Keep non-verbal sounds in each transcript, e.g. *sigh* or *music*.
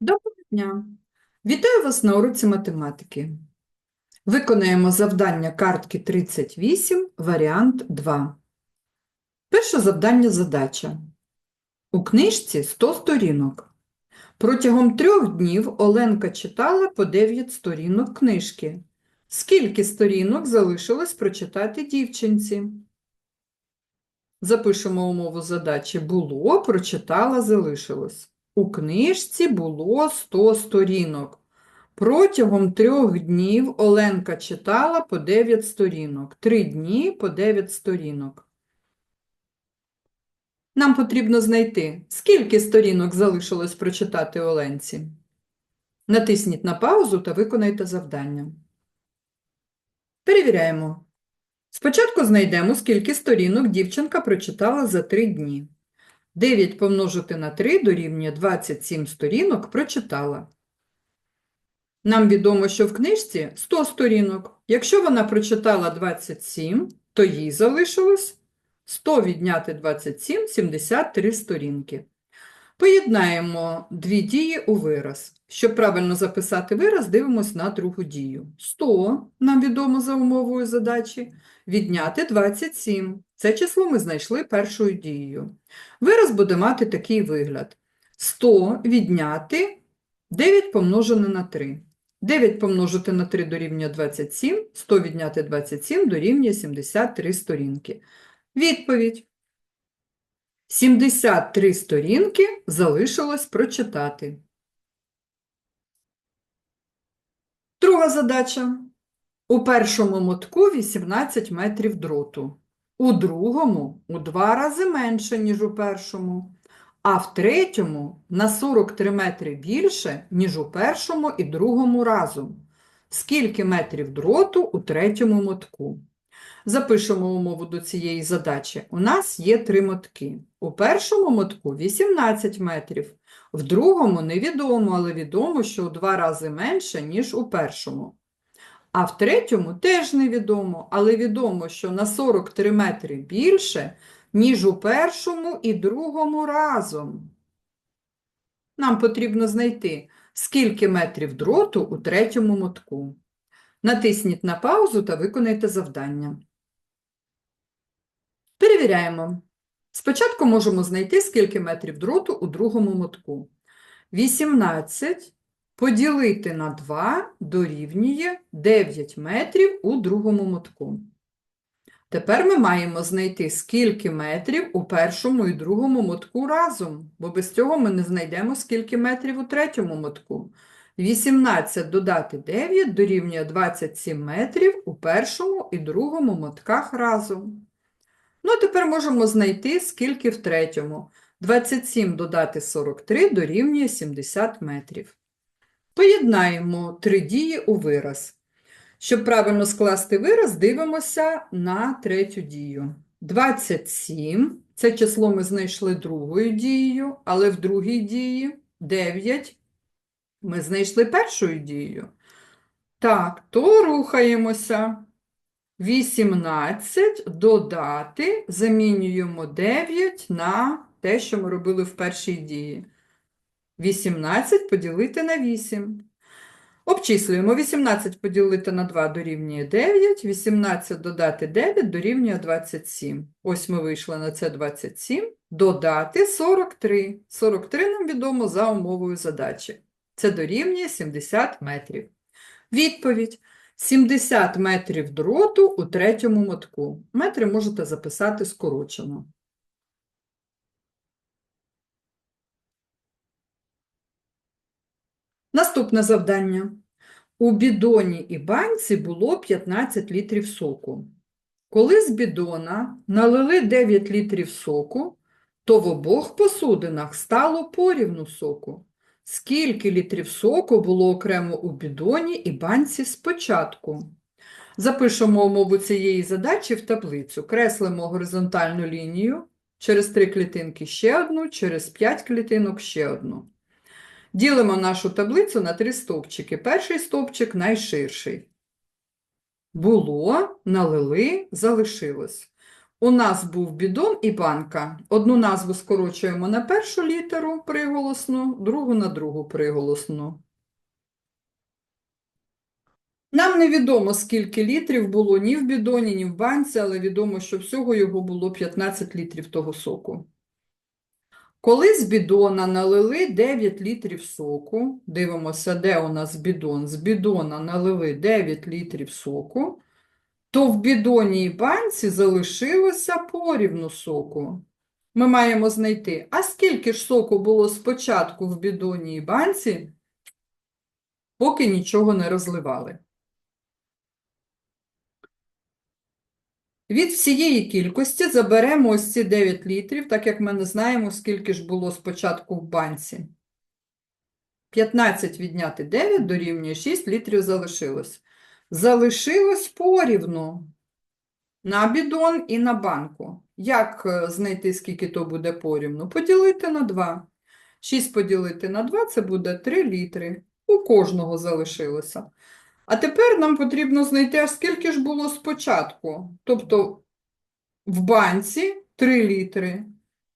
Доброго дня! Вітаю вас на уроці математики. Виконаємо завдання картки 38, варіант 2. Перше завдання задача. У книжці 100 сторінок. Протягом трьох днів Оленка читала по 9 сторінок книжки. Скільки сторінок залишилось прочитати дівчинці? Запишемо умову задачі. Було, прочитала, залишилось. У книжці було 100 сторінок. Протягом трьох днів Оленка читала по 9 сторінок. Три дні по 9 сторінок. Нам потрібно знайти, скільки сторінок залишилось прочитати Оленці. Натисніть на паузу та виконайте завдання. Перевіряємо. Спочатку знайдемо, скільки сторінок дівчинка прочитала за три дні. 9 помножити на 3 дорівнює 27 сторінок прочитала. Нам відомо, що в книжці 100 сторінок. Якщо вона прочитала 27, то їй залишилось 100 відняти 27 – 73 сторінки. Поєднаємо дві дії у вираз. Щоб правильно записати вираз, дивимось на другу дію. 100, нам відомо за умовою задачі, відняти 27. Це число ми знайшли першою дією. Вираз буде мати такий вигляд. 100 відняти 9 помножене на 3. 9 помножити на 3 дорівнює 27, 100 відняти 27 дорівнює 73 сторінки. Відповідь. 73 сторінки залишилось прочитати. Друга задача. У першому мотку 18 метрів дроту. У другому у два рази менше, ніж у першому, а в третьому на 43 метри більше, ніж у першому і другому разом. Скільки метрів дроту у третьому мотку? Запишемо умову до цієї задачі. У нас є три мотки. У першому мотку 18 метрів, в другому невідомо, але відомо, що у два рази менше, ніж у першому. А в третьому теж невідомо, але відомо, що на 43 метри більше, ніж у першому і другому разом. Нам потрібно знайти, скільки метрів дроту у третьому мотку. Натисніть на паузу та виконайте завдання. Перевіряємо. Спочатку можемо знайти, скільки метрів дроту у другому мотку. 18 поділити на 2 дорівнює 9 метрів у другому мотку. Тепер ми маємо знайти, скільки метрів у першому і другому мотку разом, бо без цього ми не знайдемо, скільки метрів у третьому мотку. 18 додати 9 дорівнює 27 метрів у першому і другому мотках разом. Ну, а тепер можемо знайти, скільки в третьому. 27 додати 43 дорівнює 70 метрів. Поєднаємо три дії у вираз. Щоб правильно скласти вираз, дивимося на третю дію. 27 – це число ми знайшли другою дією, але в другій дії 9 ми знайшли першою дією. Так, то рухаємося. 18 додати, замінюємо 9 на те, що ми робили в першій дії. 18 поділити на 8. Обчислюємо 18 поділити на 2 дорівнює 9, 18 додати 9 дорівнює 27. Ось ми вийшли на це 27. Додати 43. 43 нам відомо за умовою задачі. Це дорівнює 70 метрів. Відповідь. 70 метрів дроту у третьому мотку. Метри можете записати скорочено. Наступне завдання. У бідоні і банці було 15 літрів соку. Коли з бідона налили 9 літрів соку, то в обох посудинах стало порівну соку. Скільки літрів соку було окремо у бідоні і банці спочатку? Запишемо умову цієї задачі в таблицю. Креслимо горизонтальну лінію, через три клітинки ще одну, через 5 клітинок ще одну. Ділимо нашу таблицю на три стовпчики. Перший стовпчик найширший. Було, налили, залишилось. У нас був бідон і банка. Одну назву скорочуємо на першу літеру приголосну, другу на другу приголосну. Нам невідомо, скільки літрів було ні в бідоні, ні в банці, але відомо, що всього його було 15 літрів того соку. Коли з бідона налили 9 літрів соку, дивимося, де у нас бідон, з бідона налили 9 літрів соку, то в бідоні і банці залишилося порівну соку. Ми маємо знайти, а скільки ж соку було спочатку в бідоні і банці, поки нічого не розливали. Від всієї кількості заберемо ось ці 9 літрів, так як ми не знаємо, скільки ж було спочатку в банці. 15 відняти 9 дорівнює 6 літрів залишилось. Залишилось порівну на бідон і на банку. Як е, знайти, скільки то буде порівну? Поділити на 2. 6 поділити на 2 – це буде 3 літри. У кожного залишилося. А тепер нам потрібно знайти, скільки ж було спочатку. Тобто в банці 3 літри,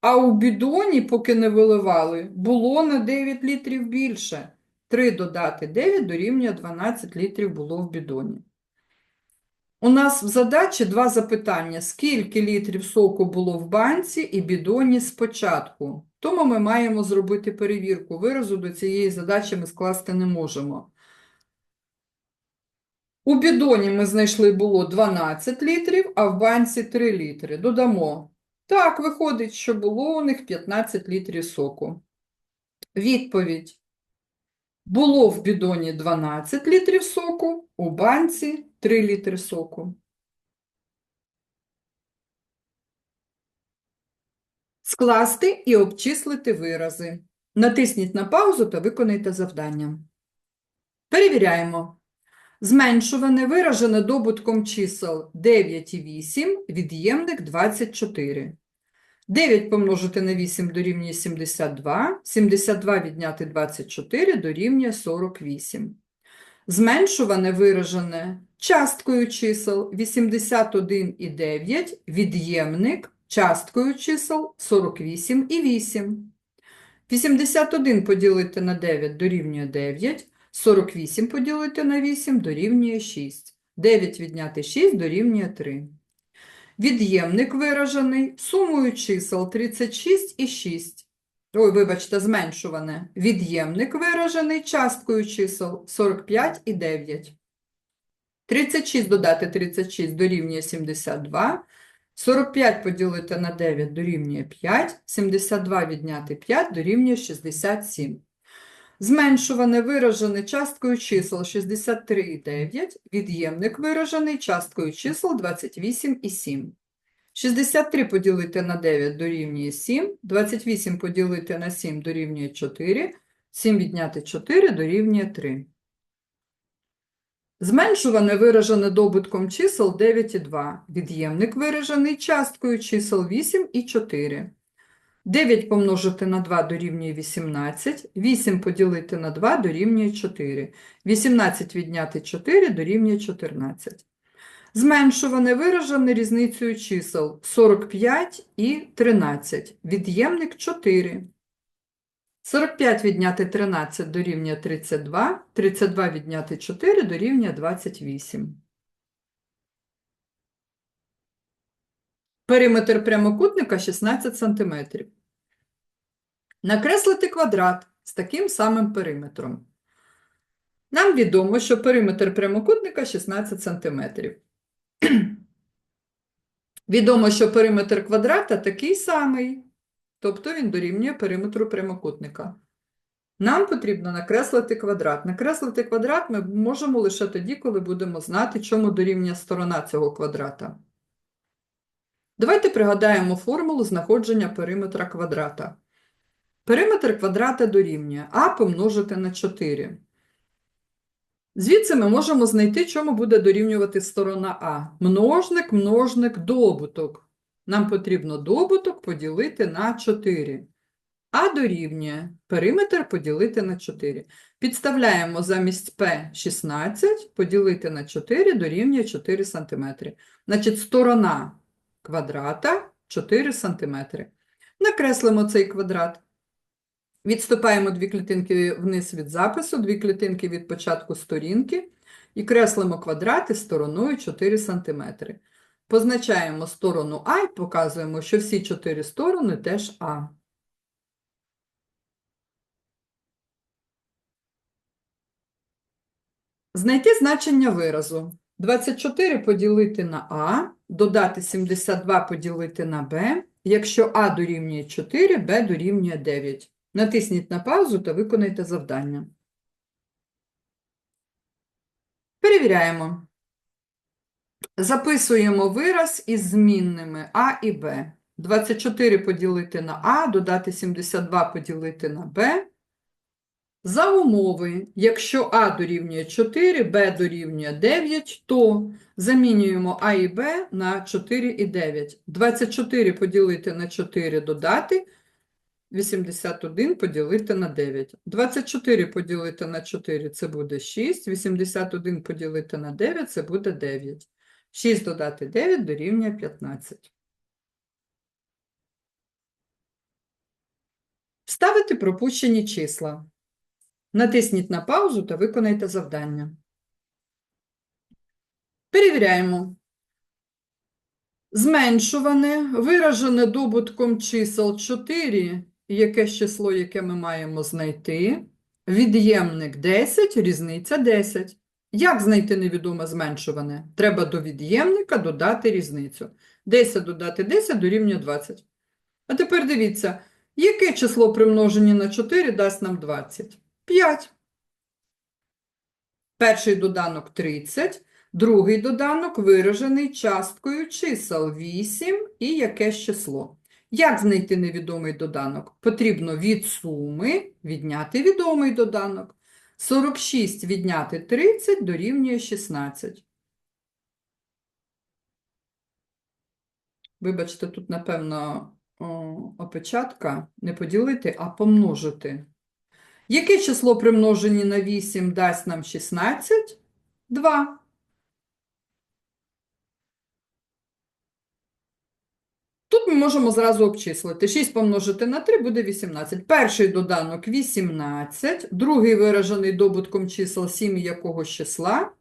а у бідоні, поки не виливали, було на 9 літрів більше. 3 додати 9 дорівнює 12 літрів було в бідоні. У нас в задачі два запитання. Скільки літрів соку було в банці і бідоні спочатку? Тому ми маємо зробити перевірку. Виразу до цієї задачі ми скласти не можемо. У бідоні ми знайшли було 12 літрів, а в банці 3 літри. Додамо. Так, виходить, що було у них 15 літрів соку. Відповідь. Було в бідоні 12 літрів соку, у банці 3 літри соку. Скласти і обчислити вирази. Натисніть на паузу та виконайте завдання. Перевіряємо. Зменшуване виражене добутком чисел 9 і 8, від'ємник 24. 9 помножити на 8 дорівнює 72, 72 відняти 24 дорівнює 48. Зменшуване виражене часткою чисел 81 і 9, від'ємник часткою чисел 48 і 8. 81 поділити на 9 дорівнює 9, 48 поділити на 8 дорівнює 6. 9 відняти 6 дорівнює 3. Від'ємник виражений сумою чисел 36 і 6. Ой, вибачте, зменшуване. Від'ємник виражений часткою чисел 45 і 9. 36 додати 36 дорівнює 72. 45 поділити на 9 дорівнює 5. 72 відняти 5 дорівнює 67. Зменшуване виражене часткою чисел 63 і 9, від'ємник виражений часткою чисел 28 і 7. 63 поділити на 9 дорівнює 7, 28 поділити на 7 дорівнює 4, 7 відняти 4 дорівнює 3. Зменшуване виражене добутком чисел 9 і 2, від'ємник виражений часткою чисел 8 і 4. 9 помножити на 2 дорівнює 18, 8 поділити на 2 дорівнює 4, 18 відняти 4 дорівнює 14. Зменшуване виражене різницею чисел 45 і 13, від'ємник 4. 45 відняти 13 дорівнює 32, 32 відняти 4 дорівнює 28. Периметр прямокутника 16 см. Накреслити квадрат з таким самим периметром. Нам відомо, що периметр прямокутника 16 см. *clears throat* Відомо, що периметр квадрата такий самий, тобто він дорівнює периметру прямокутника. Нам потрібно накреслити квадрат. Накреслити квадрат ми можемо лише тоді, коли будемо знати, чому дорівнює сторона цього квадрата. Давайте пригадаємо формулу знаходження периметра квадрата. Периметр квадрата дорівнює а помножити на 4. Звідси ми можемо знайти, чому буде дорівнювати сторона А. Множник, множник, добуток. Нам потрібно добуток поділити на 4. А дорівнює периметр поділити на 4. Підставляємо замість P 16, поділити на 4 дорівнює 4 см. Значить, сторона квадрата 4 см. Накреслимо цей квадрат. Відступаємо дві клітинки вниз від запису, дві клітинки від початку сторінки і креслимо квадрати стороною 4 см. Позначаємо сторону А і показуємо, що всі чотири сторони теж А. Знайти значення виразу. 24 поділити на А, додати 72 поділити на Б. Якщо А дорівнює 4, Б дорівнює 9. Натисніть на паузу та виконайте завдання. Перевіряємо. Записуємо вираз із змінними А і Б. 24 поділити на А, додати 72 поділити на Б. За умови, якщо А дорівнює 4, Б дорівнює 9, то замінюємо А і Б на 4 і 9. 24 поділити на 4 додати, 81 поділити на 9. 24 поділити на 4 – це буде 6, 81 поділити на 9 – це буде 9. 6 додати 9 дорівнює 15. Вставити пропущені числа. Натисніть на паузу та виконайте завдання. Перевіряємо. Зменшуване, виражене добутком чисел 4, і якесь число, яке ми маємо знайти. Від'ємник 10, різниця 10. Як знайти невідоме зменшуване? Треба до від'ємника додати різницю. 10 додати 10 дорівнює 20. А тепер дивіться, яке число при множенні на 4 дасть нам 20? 5. Перший доданок 30, другий доданок виражений часткою чисел 8 і якесь число. Як знайти невідомий доданок? Потрібно від суми відняти відомий доданок. 46 відняти 30 дорівнює 16. Вибачте, тут, напевно, опечатка не поділити, а помножити. Яке число при множенні на 8 дасть нам 16? 2. Тут ми можемо зразу обчислити. 6 помножити на 3 буде 18. Перший доданок 18, другий виражений добутком чисел 7 і якогось числа.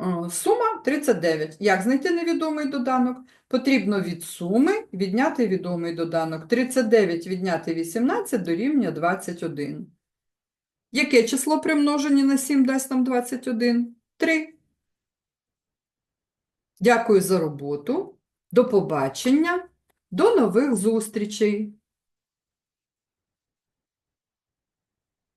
Е, Сума 39. Як знайти невідомий доданок? Потрібно від суми відняти відомий доданок. 39 відняти 18 дорівнює 21. Яке число при множенні на 7 дасть нам 21? 3. Дякую за роботу. До побачення. До нових зустрічей!